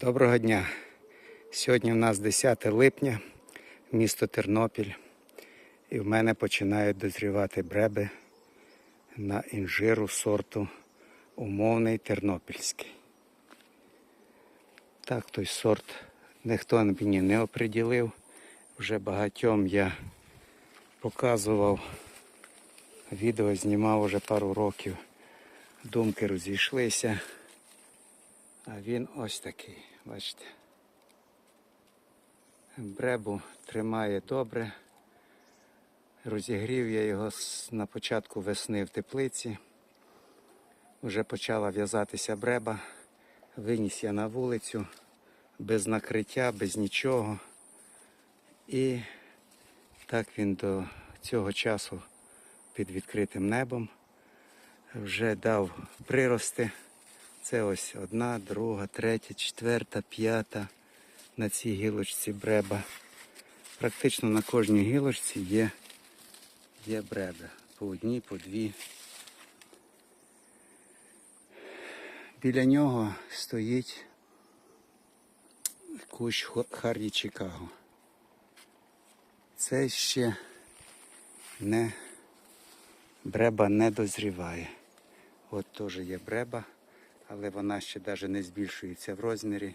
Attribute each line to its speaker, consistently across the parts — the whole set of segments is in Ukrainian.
Speaker 1: Доброго дня. Сьогодні у нас 10 липня, місто Тернопіль. І в мене починають дозрівати бреби на інжиру сорту умовний тернопільський. Так, той сорт ніхто мені не оприділив. Вже багатьом я показував, відео знімав уже пару років. Думки розійшлися. А він ось такий, бачите. Бребу тримає добре. Розігрів я його на початку весни в теплиці. Вже почала в'язатися бреба. Виніс я на вулицю без накриття, без нічого. І так він до цього часу під відкритим небом вже дав прирости. Це ось одна, друга, третя, четверта, п'ята на цій гілочці бреба. Практично на кожній гілочці є, є бреба. По одній, по дві. Біля нього стоїть кущ Харді Чикаго. Це ще не бреба не дозріває. От теж є бреба, але вона ще навіть не збільшується в розмірі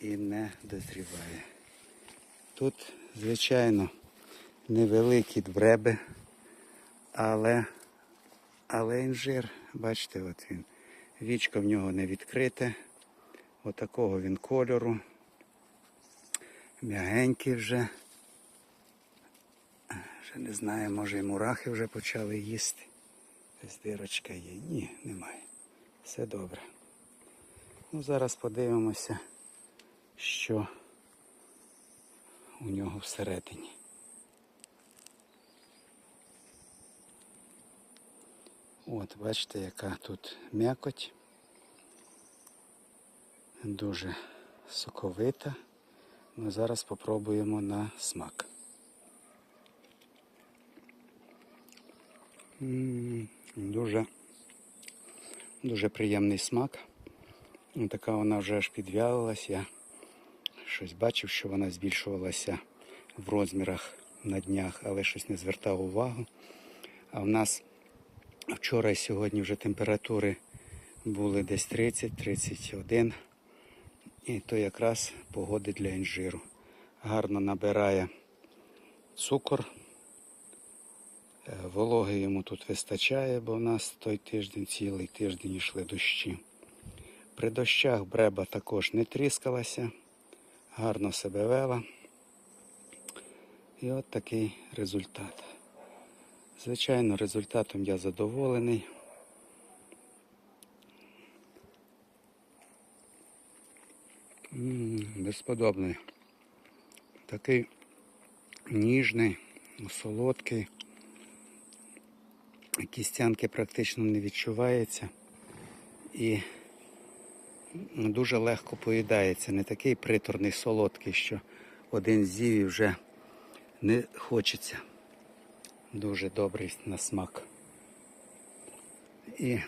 Speaker 1: і не дозріває. Тут, звичайно, невеликі бреби, але, але інжир, бачите, от він. Вічко в нього не відкрите. Отакого він кольору. М'ягенький вже. Вже не знаю, може і мурахи вже почали їсти. Десь дирочка є. Ні, немає. Все добре. Ну, зараз подивимося, що у нього всередині. От, бачите, яка тут м'якоть. Дуже соковита. Ми зараз спробуємо на смак. М, Дуже, дуже приємний смак. Ну, Така вона вже аж підвялилась. Я щось бачив, що вона збільшувалася в розмірах на днях, але щось не звертав увагу. А в нас вчора і сьогодні вже температури були десь 30-31. І то якраз погоди для інжиру. Гарно набирає цукор. Е, Вологи йому тут вистачає, бо в нас той тиждень цілий тиждень йшли дощі. При дощах бреба також не тріскалася, гарно себе вела. І от такий результат. Звичайно, результатом я задоволений. М, Безподобний. Такий ніжний, солодкий. Кістянки практично не відчувається і дуже легко поїдається. Не такий приторний солодкий, що один з'їв вже не хочеться. Дуже добрий на смак. І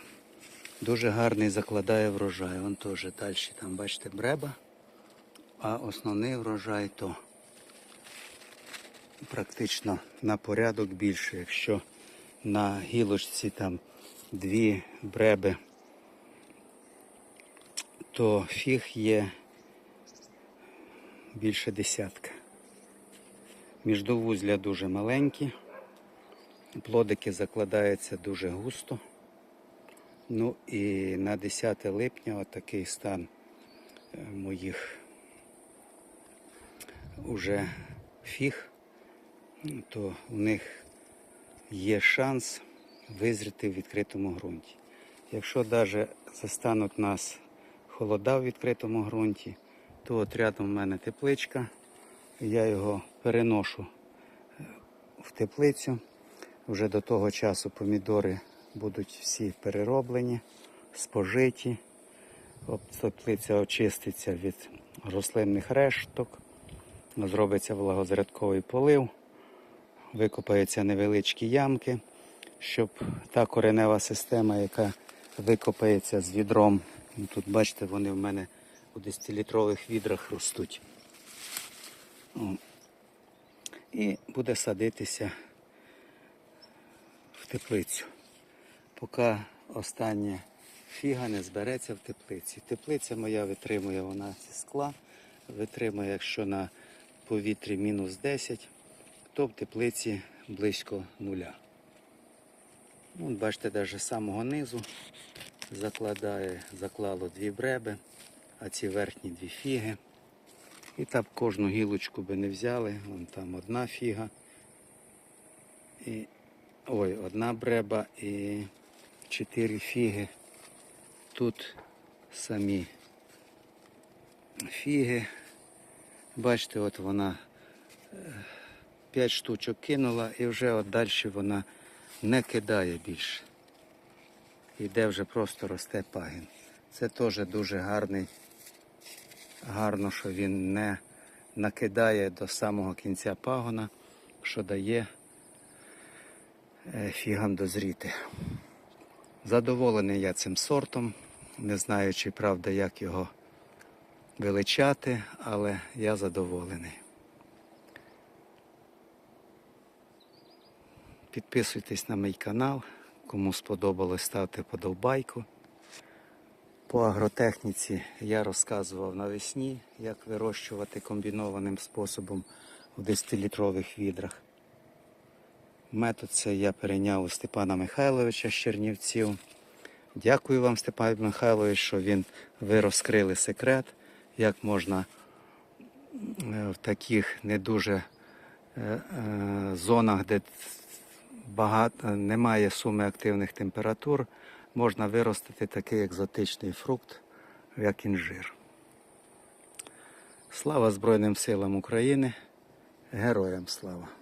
Speaker 1: дуже гарний закладає врожай. Вон теж далі там, бачите, бреба. А основний врожай то практично на порядок більше. Якщо на гілочці там дві бреби, то фіг є більше десятка. Міждовузля дуже маленькі, плодики закладаються дуже густо. Ну і на 10 липня отакий стан е, моїх уже фіг, то в них є шанс визріти в відкритому ґрунті. Якщо навіть застануть нас холода в відкритому ґрунті, то от рядом в мене тепличка, я його переношу е, в теплицю. Вже до того часу помідори будуть всі перероблені, спожиті. Теплиця очиститься від рослинних решток, зробиться влагозрядковий полив, викопаються невеличкі ямки, щоб та коренева система, яка викопається з відром, ну, тут бачите, вони в мене у 10-літрових відрах ростуть. І буде садитися в теплицю. Поки остання фіга не збереться в теплиці. Теплиця моя витримує вона зі скла, витримує, якщо на повітрі мінус 10, то в теплиці близько нуля. Ну, от бачите, навіть з самого низу закладає, заклало дві бреби, а ці верхні дві фіги. І так кожну гілочку би не взяли. Вон там одна фіга. І, ой, одна бреба і чотири фіги. Тут самі фіги. Бачите, от вона 5 штучок кинула і вже от далі вона не кидає більше. Іде вже просто росте пагін. Це теж дуже гарний, гарно, що він не накидає до самого кінця пагона, що дає е, фігам дозріти. Задоволений я цим сортом, не знаю, чи правда, як його величати, але я задоволений. Підписуйтесь на мій канал. Кому сподобалось, ставте подобайку. По агротехніці я розказував навесні, як вирощувати комбінованим способом у 10-літрових відрах. Метод цей я перейняв у Степана Михайловича з Чернівців. Дякую вам, Степан Михайлович, що він, ви розкрили секрет, як можна е, в таких не дуже е, е, зонах, де багато, немає суми активних температур, можна виростити такий екзотичний фрукт, як інжир. Слава Збройним силам України! Героям слава!